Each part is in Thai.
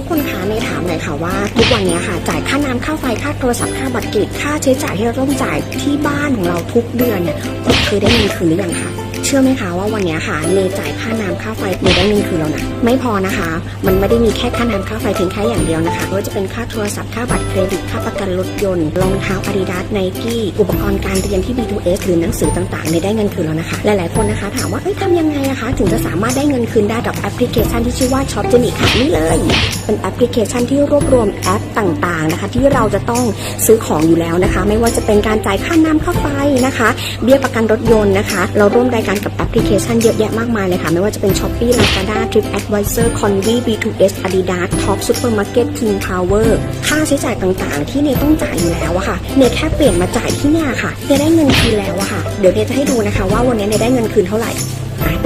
ทุกคนคะในถามหน่อยค่ะว่า ทุกวันนี้ค่ะ จ่ายค่าน้ำค่าไฟค่าโทรศัพท์ค่าบัตรเกรดิตค่าใช้จ่ายที่เราต้องจ่ายที่บ้านของเราทุกเดือนเนี่ยเคยได้เงินคืนหรือยังคะ เชื่อไหมคะว่าวันนี้ค่ะเนจ่ายค่าน้ำค่าไฟเนได้เงินคืนแล้วนะไม่พอนะคะ มันไม่ได้มีแค่ค่าน้ำค่าไฟเพียงแค่อย่างเดียวนะคะไม่ว่าจะเป็นค่าโทรศัพท์ค่าบัตรเครดิตค่าประกันรถยนต์รองเท้าอาดิดาสไนกี้อุปกรณ์การเรียนที่ B2S หรือหนังสือต่างๆเนได้เงินคืนแล้วนะคะ หลายๆคนนะคะ ถามว่าเอ้ยทำยังไงอะคะ ถึงจะสามารถได้เงินคืนได้กับแอปพลิเคชันที่ชื่อว่า Shop j e n i ค่ะนี่เลยเป็นแอปพลิเคชันที่รวบรวมแอปต่างๆนะคะ ที่เราจะต้องซื้อของอยู่แล้วนะคะ ไม่ว่าจะเป็นการจ่ายค่าน้ำค่าไฟนะคะ เบี้ยประกันรถยนต์นะคะ เราร่วมรายการกับแอปพลิเคชันเยอะแยะมากมายเลยค่ะ ไม่ว่าจะเป็น Shopee Lazada TripAdvisor Convi B2S Adidas Top Supermarket King Power ค่าใช้จ่ายต่างๆ ที่เนต้องจ่ายอยู่แล้วอะค่ะ เนแค่เปลี่ยนมาจ่ายที่เนี่ยค่ะ เนได้เงินคืนแล้วอะค่ะ เดี๋ยวเนจะให้ดูนะคะ ว่าวันนี้เนได้เงินคืนเท่าไหร่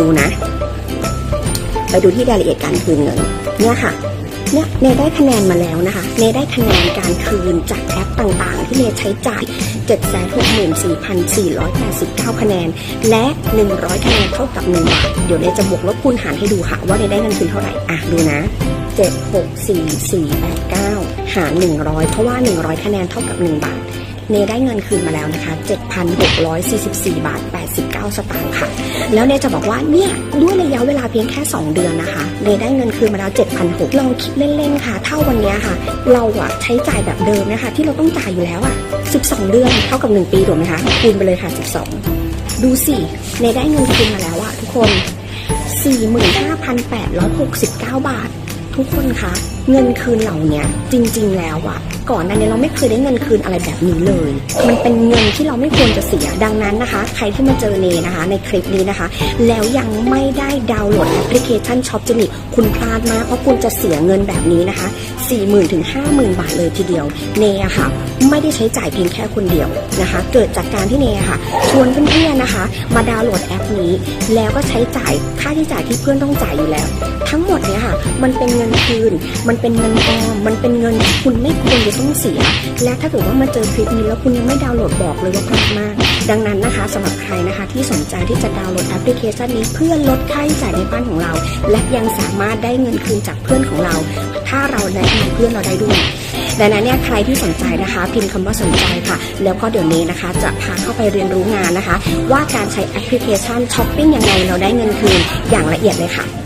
ดูนะ ไปดูที่รายละเอียดการคืนเงิน เนี่ยค่ะ เนี่ยเนได้คะแนนมาแล้วนะคะ เนได้คะแนนการคืนจากแอปต่างๆ ที่เนใช้จ่าย 764,489 คะแนน และ 100 คะแนนเท่ากับ1บาท เดี๋ยวเนจะบวกลบคูณหารให้ดูค่ะ ว่าเนได้เงินคืนเท่าไหร่ อะดูนะ 764,489 หาร 100 เพราะว่า 100 คะแนนเท่ากับ 1 บาท เนได้เงินคืนมาแล้วนะคะ 7,644 บาท 89 สตางค์ค่ะ แล้วเนจะบอกว่าเนี่ยด้วยระยะเวลาเพียงแค่ 2 เดือนนะคะเนได้เงินคืนมาแล้ว 7,600ลองคิดเล่นๆค่ะ เท่าวันนี้ค่ะ เราอะใช้จ่ายแบบเดิมนะคะ ที่เราต้องจ่ายอยู่แล้วอะ12 เดือนเท่ากับ 1 ปีถูกไหมคะคูณไปเลยค่ะ 12 ดูสิเนได้เงินคืนมาแล้วอะทุกคน 45,869 บาท ทุกคนคะเงินคืนเหล่าเนี้ยจริง ๆ แล้วอะ ก่อนหน้านี้เราไม่เคยได้เงินคืนอะไรแบบนี้เลย มันเป็นเงินที่เราไม่ควรจะเสียดังนั้นนะคะ ใครที่มาเจอเนนะคะ ในคลิปนี้นะคะ แล้วยังไม่ได้ดาวน์โหลดแอปพลิเคชันช็อปจนิคุณพลาดมากเพราะคุณจะเสียเงินแบบนี้นะคะ 40,000ถึง50,000 บาทเลยทีเดียวเนอะค่ะ ไม่ได้ใช้จ่ายเพียงแค่คนเดียวนะคะ เกิดจากการที่เนอะค่ะ ชวนเพื่อนๆนะคะ มาดาวน์โหลดแอปนี้ แล้วก็ใช้จ่ายค่าใช้จ่ายที่เพื่อนต้องจ่ายอยู่แล้ว ทั้งหมดเนี่ยค่ะ มันเป็นเงินคืน มันเป็นเงินออมมันเป็นเงินที่คุณไม่ควรจะต้องเสีย และถ้าเกิดว่ามาเจอคลิปนี้แล้วคุณยังไม่ดาวน์โหลดบอกเลยว่าพลาดมาก ดังนั้นนะคะสำหรับใครนะคะที่สนใจที่จะดาวน์โหลดแอปพลิเคชันนี้เพื่อลดค่าใช้จ่ายในบ้านของเรา และยังสามารถได้เงินคืนจากเพื่อนของเรา ถ้าเราแนะนำเพื่อนเราได้ด้วย ดังนั้นเนี่ยใครที่สนใจนะคะพิมพ์คำว่าสนใจค่ะ แล้วก็เดี๋ยวนี้นะคะ จะพาเข้าไปเรียนรู้งานนะคะ ว่าการใช้แอปพลิเคชันช้อปปิ้งยังไงเราได้เงินคืนอย่างละเอียดเลยค่ะ